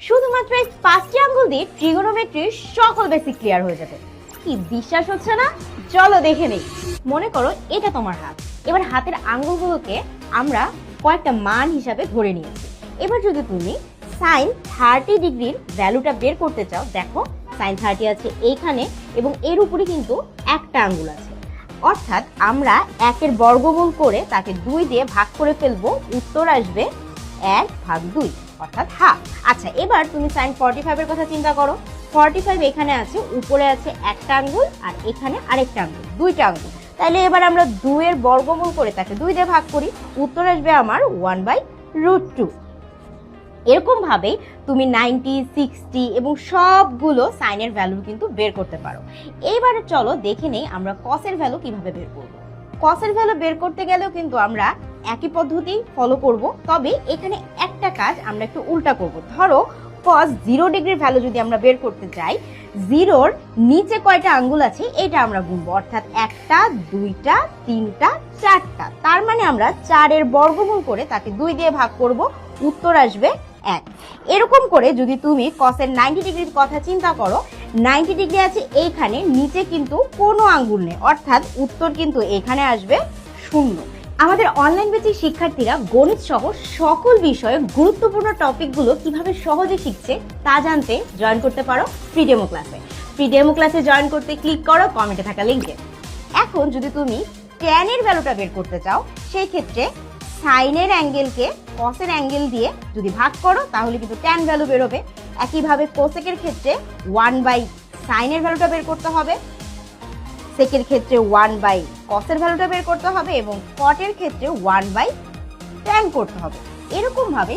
শুধুমাত্র এই পাঁচটি আঙ্গুল দিয়ে ট্রিগোনোমেট্রির সকল বেসিক ক্লিয়ার হয়ে যাবে। কি বিশ্বাস হচ্ছে না? চলো দেখে নেই। মনে করো এটা তোমার হাত। এবার হাতের আঙ্গুলগুলোকে আমরা কয়েকটা মান হিসাবে ধরে নিয়েছি। এবার যদি তুমি সাইন থার্টি ডিগ্রির ভ্যালুটা বের করতে চাও, দেখো সাইন থার্টি আছে এইখানে এবং এর উপরে কিন্তু একটা আঙ্গুল আছে। অর্থাৎ আমরা একের বর্গমূল করে তাকে দুই দিয়ে ভাগ করে ফেলব, উত্তর আসবে এক ভাগ দুই, অর্থাৎ হাফ আচ্ছা এবার তুমি সাইন ফর্টি ফাইভের কথা চিন্তা করো। ফর্টি ফাইভ এখানে আছে, উপরে আছে একটা আঙ্গুল আর এখানে আরেকটা আঙ্গুল, দুইটা আঙ্গুল। তাহলে এবার আমরা দুইয়ের বর্গমূল করে তাকে দুই দিয়ে ভাগ করি। উত্তর আসবে আমার ওয়ান বাই রুট টু এরকম ভাবে তুমি নাইনটি সিক্সটি এবং সবগুলো সাইনের ভ্যালু কিন্তু বের করতে পারো। এইবারে চলো দেখে নেই আমরা কসের ভ্যালু কীভাবে বের করব। কসের ভ্যালু বের করতে গেলেও কিন্তু আমরা একই পদ্ধতি ফলো করব। তবে এখানে একটা কাজ আমরা একটু উল্টা করব। ধরো কস জিরো ডিগ্রির ভ্যালু যদি আমরা বের করতে চাই জিরোর নিচে কয়টা আঙ্গুল আছে এটা আমরা গুনবো। অর্থাৎ একটা, দুইটা, তিনটা, চারটা। তার মানে আমরা চারের বর্গমূল করে তাকে দুই দিয়ে ভাগ করব, উত্তর আসবে এক। এরকম করে যদি তুমি কসের নাইনটি ডিগ্রির কথা চিন্তা করো নাইনটি ডিগ্রি আছে এইখানে, নিচে কিন্তু কোনো আঙ্গুল নেই। অর্থাৎ উত্তর কিন্তু এখানে আসবে শূন্য। আমাদের অনলাইন বেচিক শিক্ষার্থীরা গণিত সহ সকল বিষয়ে গুরুত্বপূর্ণ টপিকগুলো কীভাবে সহজে শিখছে তা জানতে জয়েন করতে পারো ফ্রি ডেমো ক্লাসে ফ্রি ডেমো ক্লাসে জয়েন করতে ক্লিক করো কমেন্টে থাকা লিঙ্কে এখন যদি তুমি ট্যানের ভ্যালুটা বের করতে চাও, সেই ক্ষেত্রে সাইনের অ্যাঙ্গেলকে কসের অ্যাঙ্গেল দিয়ে যদি ভাগ করো, তাহলে কিন্তু ট্যান ভ্যালু বেরোবে একইভাবে কোসেকের ক্ষেত্রে ওয়ান বাই সাইনের ভ্যালুটা বের করতে হবে। সেকের ক্ষেত্রে ওয়ান বাই কসের ভ্যালুটা বের করতে হবে এবং কটের ক্ষেত্রে ওয়ান বাই ট্যান করতে হবে। এরকম ভাবে